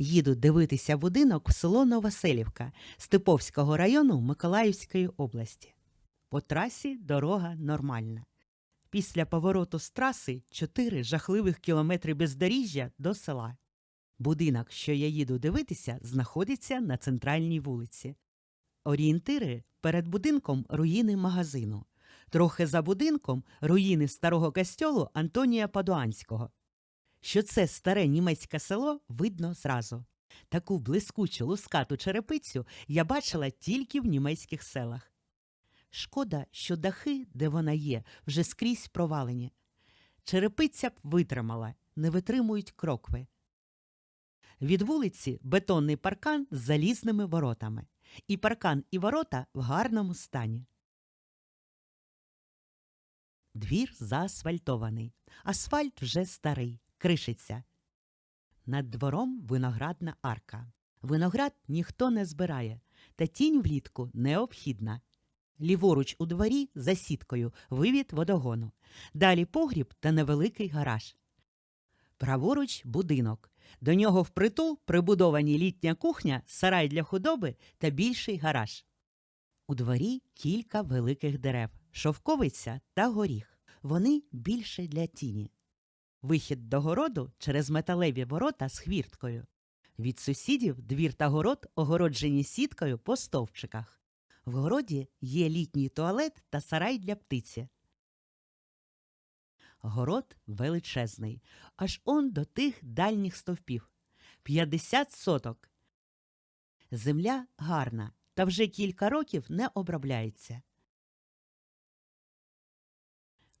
Їду дивитися будинок в село Новоселівка Степовського району Миколаївської області. По трасі дорога нормальна. Після повороту з траси 4 жахливих кілометри бездоріжжя до села. Будинок, що я їду дивитися, знаходиться на центральній вулиці. Орієнтири перед будинком руїни магазину. Трохи за будинком руїни старого костьолу Антонія Падуанського. Що це старе німецьке село, видно зразу. Таку блискучу лускату черепицю я бачила тільки в німецьких селах. Шкода, що дахи, де вона є, вже скрізь провалені. Черепиця б витримала, не витримують крокви. Від вулиці бетонний паркан з залізними воротами. І паркан, і ворота в гарному стані. Двір заасфальтований. Асфальт вже старий, кришиться. Над двором виноградна арка. Виноград ніхто не збирає, та тінь влітку необхідна. Ліворуч у дворі за сіткою вивід водогону. Далі погріб та невеликий гараж. Праворуч будинок. До нього впритул прибудовані літня кухня, сарай для худоби та більший гараж. У дворі кілька великих дерев, шовковиця та горіх. Вони більше для тіні. Вихід до городу через металеві ворота з хвірткою. Від сусідів двір та город огороджені сіткою по стовпчиках. В городі є літній туалет та сарай для птиці. Город величезний, аж он до тих дальніх стовпів. 50 соток. Земля гарна, та вже кілька років не обробляється.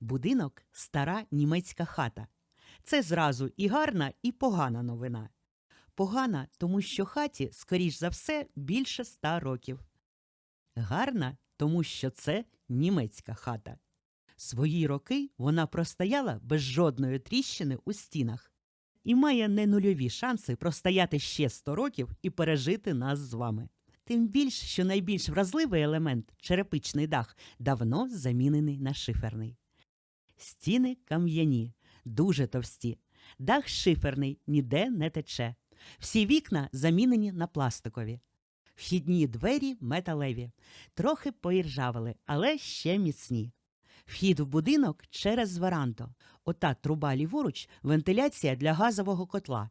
Будинок стара німецька хата. Це зразу і гарна, і погана новина. Погана, тому що хаті, скоріш за все, більше ста років. Гарна, тому що це німецька хата. Свої роки вона простояла без жодної тріщини у стінах і має не нульові шанси простояти ще 100 років і пережити нас з вами. Тим більш, що найбільш вразливий елемент черепичний дах давно замінений на шиферний. Стіни кам'яні, дуже товсті. Дах шиферний, ніде не тече. Всі вікна замінені на пластикові. Вхідні двері металеві, трохи поіржавили, але ще міцні. Вхід в будинок через веранду. Ота труба ліворуч вентиляція для газового котла.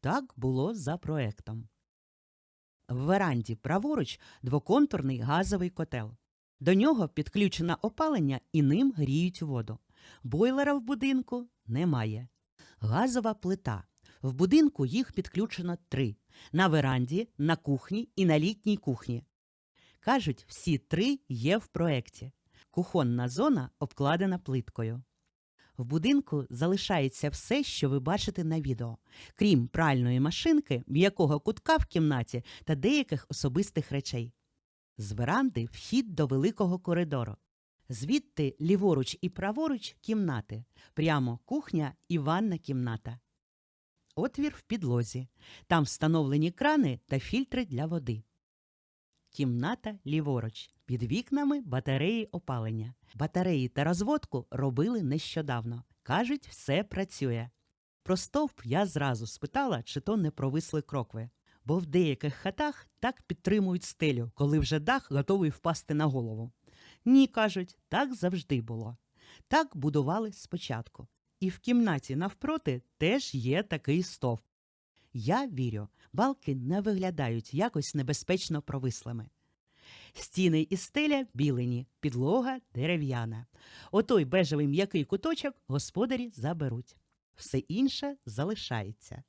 Так було за проектом. В веранді праворуч двоконтурний газовий котел. До нього підключено опалення і ним гріють воду. Бойлера в будинку немає. Газова плита. В будинку їх підключено три: на веранді, на кухні і на літній кухні. Кажуть, всі три є в проекті. Кухонна зона обкладена плиткою. В будинку залишається все, що ви бачите на відео, крім пральної машинки, м'якого кутка в кімнаті та деяких особистих речей. З веранди вхід до великого коридору. Звідти ліворуч і праворуч кімнати, прямо кухня і ванна кімната. Отвір в підлозі. Там встановлені крани та фільтри для води. Кімната ліворуч. Під вікнами батареї опалення. Батареї та розводку робили нещодавно. Кажуть, все працює. Про стовп я зразу спитала, чи то не провисли крокви. Бо в деяких хатах так підтримують стелю, коли вже дах готовий впасти на голову. Ні, кажуть, так завжди було. Так будували спочатку. І в кімнаті навпроти теж є такий стовп. Я вірю, балки не виглядають якось небезпечно провислими. Стіни і стеля білені, підлога дерев'яна. Отой бежевий м'який куточок господарі заберуть. Все інше залишається.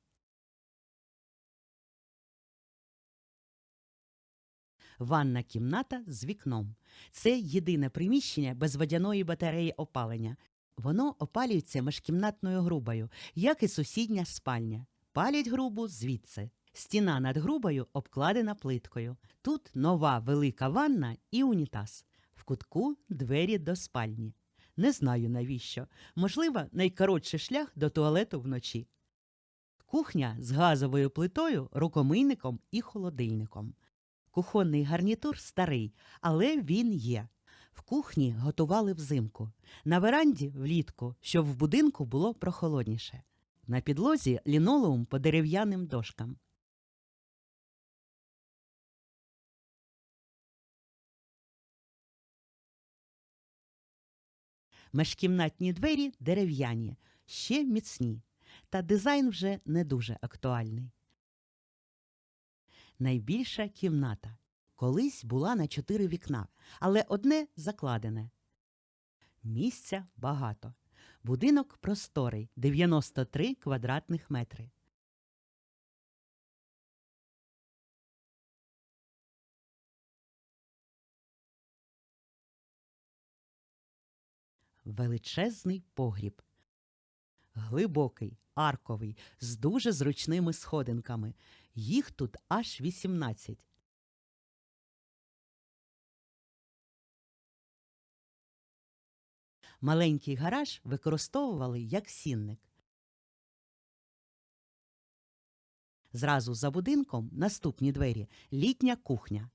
Ванна кімната з вікном. Це єдине приміщення без водяної батареї опалення. Воно опалюється міжкімнатною грубою, як і сусідня спальня. Палять грубу звідси. Стіна над грубою обкладена плиткою. Тут нова велика ванна і унітаз. В кутку двері до спальні. Не знаю навіщо. Можливо, найкоротший шлях до туалету вночі. Кухня з газовою плитою, рукомийником і холодильником. Кухонний гарнітур старий, але він є. В кухні готували взимку, на веранді влітку, щоб в будинку було прохолодніше. На підлозі лінолеум по дерев'яним дошкам. Межкімнатні двері дерев'яні, ще міцні, та дизайн вже не дуже актуальний. Найбільша кімната. Колись була на чотири вікна, але одне закладене. Місця багато. Будинок просторий 93 квадратних метри. Величезний погріб. Глибокий, арковий, з дуже зручними сходинками. Їх тут аж 18. Маленький гараж використовували як сінник. Зразу за будинком наступні двері літня кухня.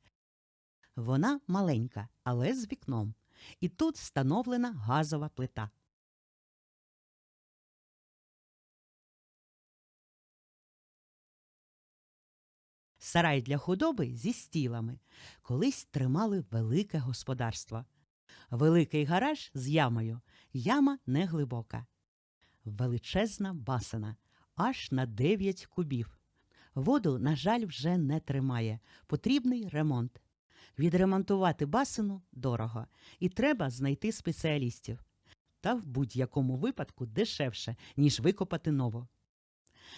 Вона маленька, але з вікном. І тут встановлена газова плита. Сарай для худоби зі стілами. Колись тримали велике господарство. Великий гараж з ямою. Яма не глибока. Величезна басина аж на 9 кубів. Воду, на жаль, вже не тримає. Потрібний ремонт. Відремонтувати басину дорого, і треба знайти спеціалістів. Та в будь-якому випадку дешевше, ніж викопати нову.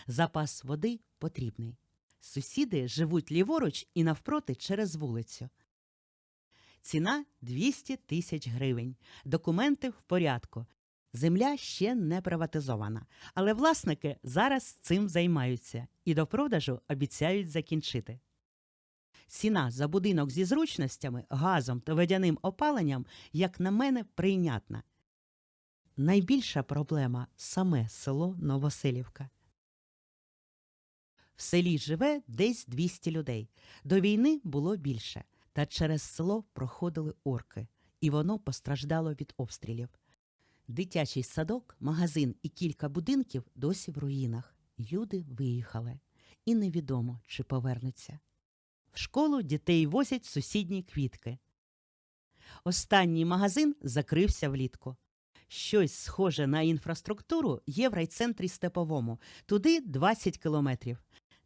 Запас води потрібний. Сусіди живуть ліворуч і навпроти через вулицю. Ціна 200 тисяч гривень. Документи в порядку. Земля ще не приватизована, але власники зараз цим займаються і до продажу обіцяють закінчити. Ціна за будинок зі зручностями, газом та водяним опаленням, як на мене, прийнятна. Найбільша проблема саме село Новоселівка. В селі живе десь 200 людей. До війни було більше, та через село проходили орки, і воно постраждало від обстрілів. Дитячий садок, магазин і кілька будинків досі в руїнах. Люди виїхали, і невідомо, чи повернуться. В школу дітей возять сусідні квітки. Останній магазин закрився влітку. Щось схоже на інфраструктуру є в райцентрі Степовому. Туди 20 кілометрів.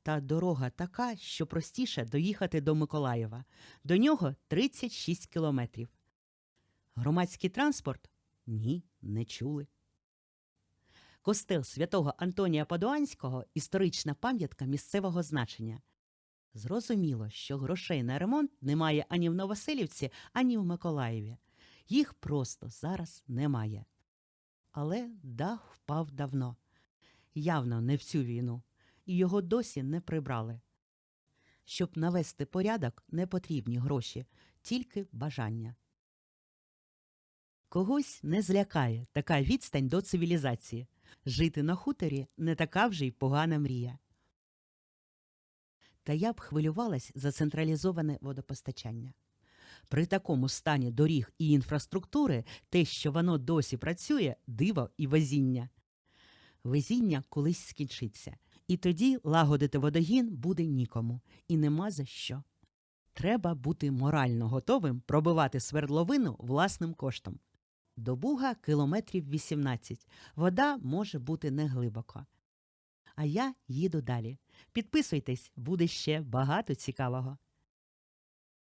Та дорога така, що простіше доїхати до Миколаєва. До нього 36 кілометрів. Громадський транспорт? Ні, не чули. Костел святого Антонія Падуанського історична пам'ятка місцевого значення. Зрозуміло, що грошей на ремонт немає ані в Новоселівці, ані в Миколаєві. Їх просто зараз немає. Але дах впав давно. Явно не в цю війну, і його досі не прибрали. Щоб навести порядок, не потрібні гроші, тільки бажання. Когось не злякає така відстань до цивілізації. Жити на хуторі не така вже й погана мрія. Та я б хвилювалась за централізоване водопостачання. При такому стані доріг і інфраструктури те, що воно досі працює, диво і везіння. Везіння колись скінчиться, і тоді лагодити водогін буде нікому, і нема за що. Треба бути морально готовим пробивати свердловину власним коштом. До Буга кілометрів 18. Вода може бути неглибоко. А я їду далі. Підписуйтесь, буде ще багато цікавого.